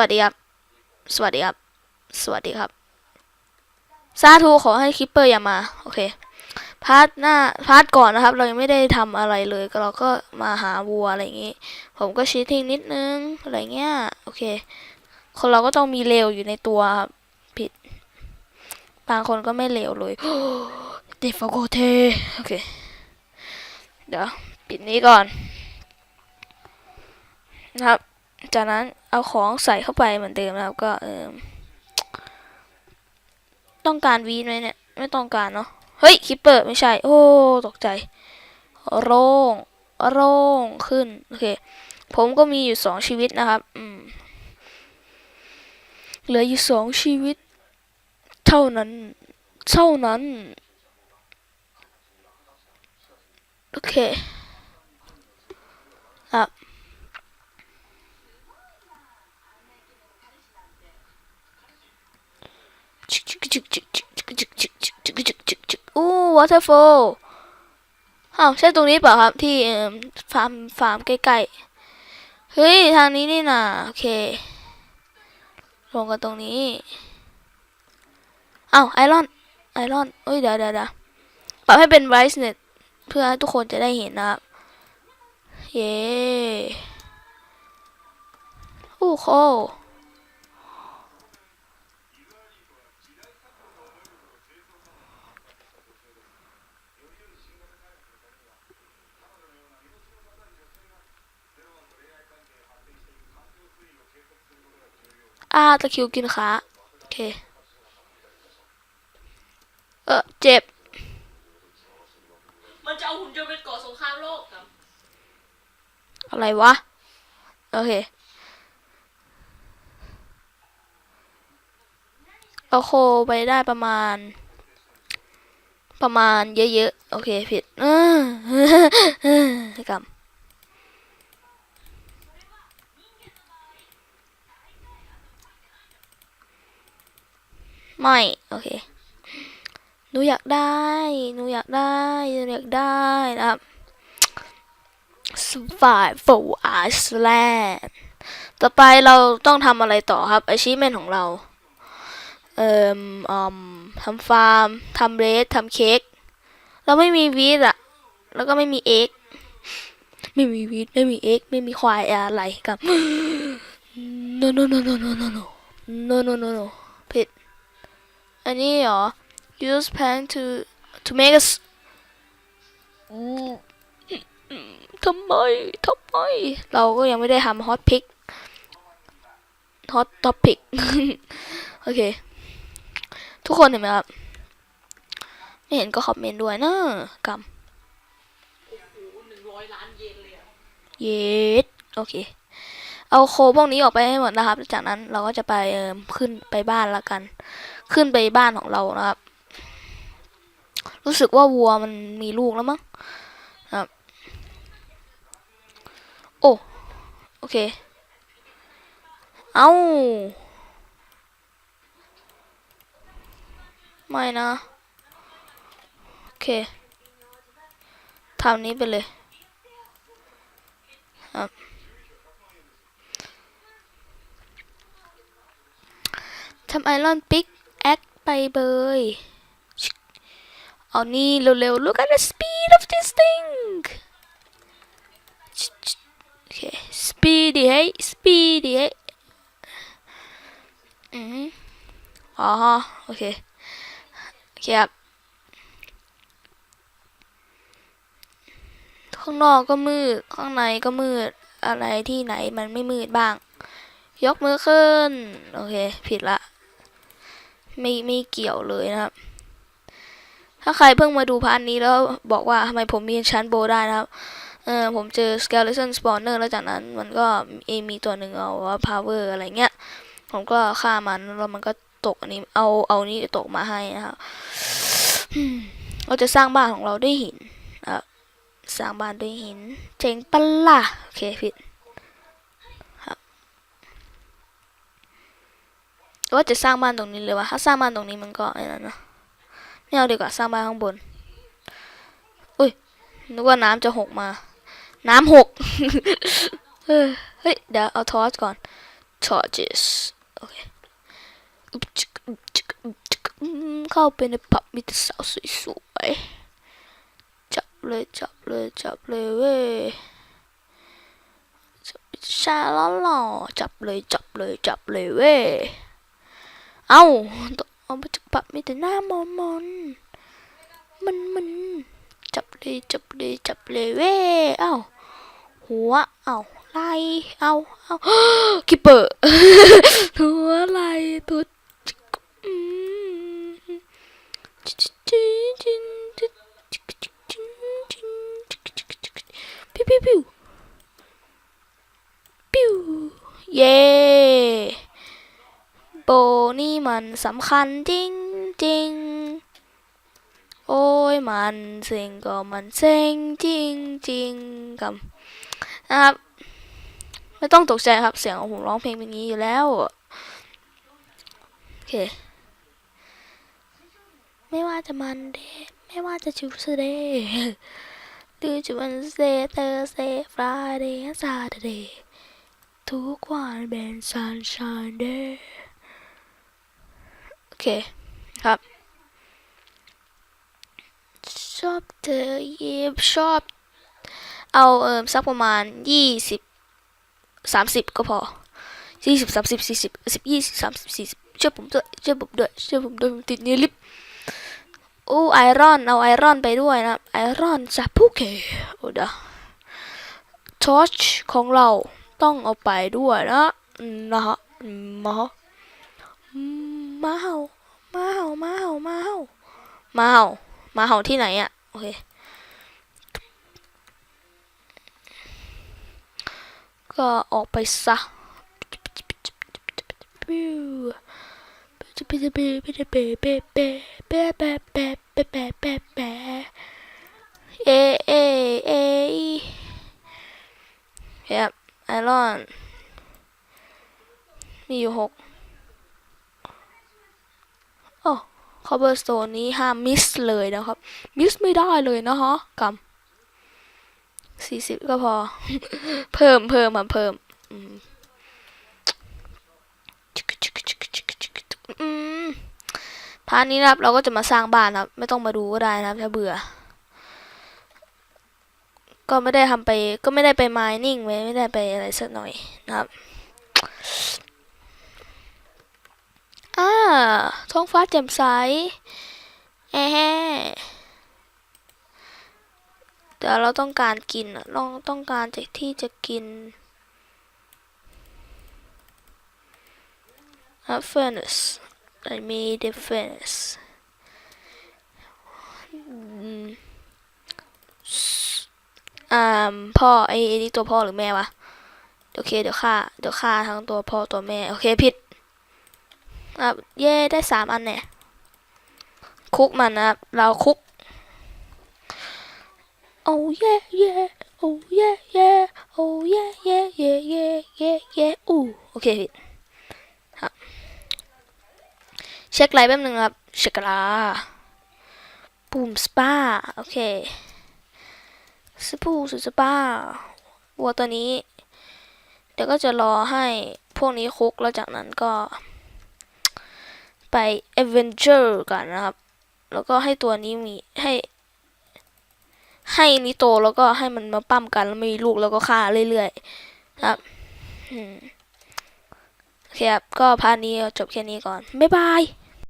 วัสดีครับ สวัสดีครับ สวัสดีครับสาธุขอให้คิปเปอร์อย่ามา โอเค พาร์ทหน้า พาร์ทก่อนนะครับ เรายังไม่ได้ทำอะไรเลย ก็เราก็มาหาวัวอะไรอย่างงี้ ผมก็ชี้ทิ้งนิดนึง อะไรเงี้ย โอเค คนเราก็ต้องมีเลวอยู่ในตัวครับ ผิด บางคนก็ไม่เลวเลยเดฟโกเท โอเค เดี๋ยว ปิดนี้ก่อนนะครับ จากนั้น เอาของใส่เข้าไปเหมือนเดิมนะครับก็เออต้องการวีนไหมเนี่ย ไม่ต้องการเนาะเฮ้ยคิปเปอร์ไม่ใช่ โอ้ตกใจ โร่งโร่งขึ้นโอเคผมก็มีอยู่สองชีวิตนะครับ อืมเหลืออยู่สองชีวิต เท่านั้น เท่านั้น โอเคครับ เตอร์โฟลอ้าวใช่ตรงนี้เปล่าครับที่ฟาร์มฟาร์มใกล้ๆ เฮ้ย ทางนี้นี่นะโอเค ลงกันตรงนี้อ้าวไอรอน ไอรอนเอ้ยเดี๋ยวเดี๋ยวเดี๋ยวปรับให้เป็น brightness เพื่อให้ทุกคนจะได้เห็นนะครับ เย้โอ้โห อ่าตะคริวกินขาโอเค เออเจ็บ มันจะเอาหุ่นยนต์ไปก่อสงครามโลกครับ อะไรวะ โอเค เอาโคไปได้ประมาณ ประมาณเยอะๆ โอเค ผิด เออกำ ไม่ โอเค หนูอยากได้ หนูอยากได้ หนูอยากได้นะครับ Survival Iceland ต่อไปเราต้องทำอะไรต่อครับ achievement ของเรา เอ่มอมทำฟาร์ม ทำเรสทำเค้ก เราไม่มีวีดอะแล้วก็ไม่มีเอ็ก ไม่มีวีดไม่มีเอ็ก ไม่มีควายอะไรกับ no no no no no no no no no no no อันนี้เหรอ use pan to to make us อืมทำไมทำไม เราก็ยังไม่ได้ทำฮอตพิกฮอตท็อปิกโอเค ทุกคนเห็นไหมครับ ไม่เห็นก็คอมเมนต์ด้วยนะกโอ้โหหนึ่งร้อยล้านเยนเลยอะำเย็ดโอเค เอาโคพวกนี้ออกไปให้หมดนะครับ จากนั้นเราก็จะไปเออขึ้นไปบ้านละกัน ขึ้นไปบ้านของเรานะครับ รู้สึกว่าวัวมันมีลูกแล้วมั้งโอ้โอเค เอาไม่นะ โอเคทำนี้ไปเลยครับทำไอรอนปิก ไปเบยเอานี่เร็วๆ look at the speed of this thing ชิชิโอเค speedy ให้ speedy ให้อืมอ๋อโอเคโอเคครับข้างนอกก็มืด ข้างในก็มืด อะไรที่ไหนมันไม่มืดบ้าง ยกมือขึ้น โอเค ผิดละ ไม่ไม่เกี่ยวเลยนะครับ ถ้าใครเพิ่งมาดูพาร์ทนี้แล้วบอกว่าทำไมผมมีชั้นโบได้นะครับเออผมเจอ skeleton spawner แล้วจากนั้นมันก็เอมีตัวหนึ่งเอาว่า power อะไรเงี้ย ผมก็ฆ่ามันแล้วมันก็ตกอันนี้เอาเอานี้ตกมาให้นะครับเราจะสร้างบ้านของเราด้วยหินอะสร้างบ้านด้วยหิน เจ๋งปะล่ะโอเคผิดครับ หรือว่าจะสร้างบ้านตรงนี้เลยวะถ้าสร้างบ้านตรงนี้มันก็ไอ้นั่นนะไม่เอาดีกว่าสร้างบ้านข้างบน อุ้ยนึกว่าน้ำจะหกมา น้ำหกเฮ้ยเดี๋ยวเอาทอสก่อน charges โอเคอึบจึกอึบจึกอึบจึกอืมเข้าไปในผับมีแต่สาวสวยๆจับเลยจับเลยจับเลยเว้ยชาล้อหล่อจับเลยจับเลยจับเลยเว้ย เอ้าเอามาจากปะมีแต่หน้ามอนมอนมันมันจับเลยจับเลยจับเลยเว้เอาหัวเอาไหลเอาเอาคิเปอร์หัวไหลตัวปิ้วปิ้วปิ้วปิ้วเย้ มันสำคัญจริงจริงโอ้ยมันเซ็งก็มันเซ็งจริงจริงกับนะครับ ไม่ต้องตกใจครับเสียงของผมร้องเพลงเป็นงี้อยู่แล้วโอเคไม่ว่าจะมันเดย์ไม่ว่าจะชิวสเดย์หรือจะวันเซเตอร์เซฟรายเดย์ซาเดย์ทุกวันเป็นซันช i ยเดย์ อเคครับชอบเธอเยิบชอบ เอาเอิมสักประมาณยี่สิบสามสิบก็พอยี่สิบสามสิบสี่สิบสิบยี่สิบสามสิบสี่สิบเชื่อผมด้วยเชื่อผมด้วยเชื่อผมด้วยผมติดเนลิปโอ้ไอรอนเอาไอรอนไปด้วยนะไอรอนซาพูเคโอ้เดะทอชของเราต้องเอาไปด้วยนะนะฮะมาฮะ มาเห่ามาเห่ามาเห่ามาเห่ามาเห่ามาเห่าที่ไหนอะโอเคก็ออกไปซะเอเอเอครับไอรอน มีอยู่หกโอ้ คอเบอร์สโตนนี้ห้ามมิสเลยนะครับ มิสไม่ได้เลยนะฮะกำสี่สิบก็พอ เพิ่มเพิ่มมาเพิ่มอืมอืมพาร์ทนี้นะครับ เราก็จะมาสร้างบ้านนะครับ ไม่ต้องมาดูก็ได้นะครับ ถ้าเบื่อ ก็ไม่ได้ทำไป ก็ไม่ได้ไป mining ไว้ไม่ได้ไปอะไรสักหน่อยนะครับ อ่าท้องฟ้าแจ่มใสแอะแฮะเดี๋ยวเราต้องการกินอะเราต้องการจากที่จะกินอะ furnace I made a furnace อืมอ่าพ่อไอไอ้นี่ตัวพ่อหรือแม่วะ โอเค เดี๋ยวฆ่า เดี๋ยวฆ่าทั้งตัวพ่อตัวแม่ โอเค ผิด อะเย่ได้สามอันเนี่ยคุกมันนะครับเราคุกโอ้เย่เย่โอ้เย่เย่โอ้เย่เย่เย่เย่เย่เย่อู้โอเคผิดครับเช็คไลน์แป๊บนึงครับเช็คลาปุ่มสปาโอเคสปูสุดสปาวัวตัวนี้ เดี๋ยวก็จะรอให้พวกนี้คุกแล้วจากนั้นก็ ไปเอเวนเจอร์กันนะครับ แล้วก็ให้ตัวนี้มีให้ ให้นี้โตแล้วก็ให้มันมาปั้มกันแล้วมีลูกแล้วก็ฆ่าเรื่อยๆครับโอเคครับก็พาร์ทนี้จบแค่นี้ก่อน บ๊ายบาย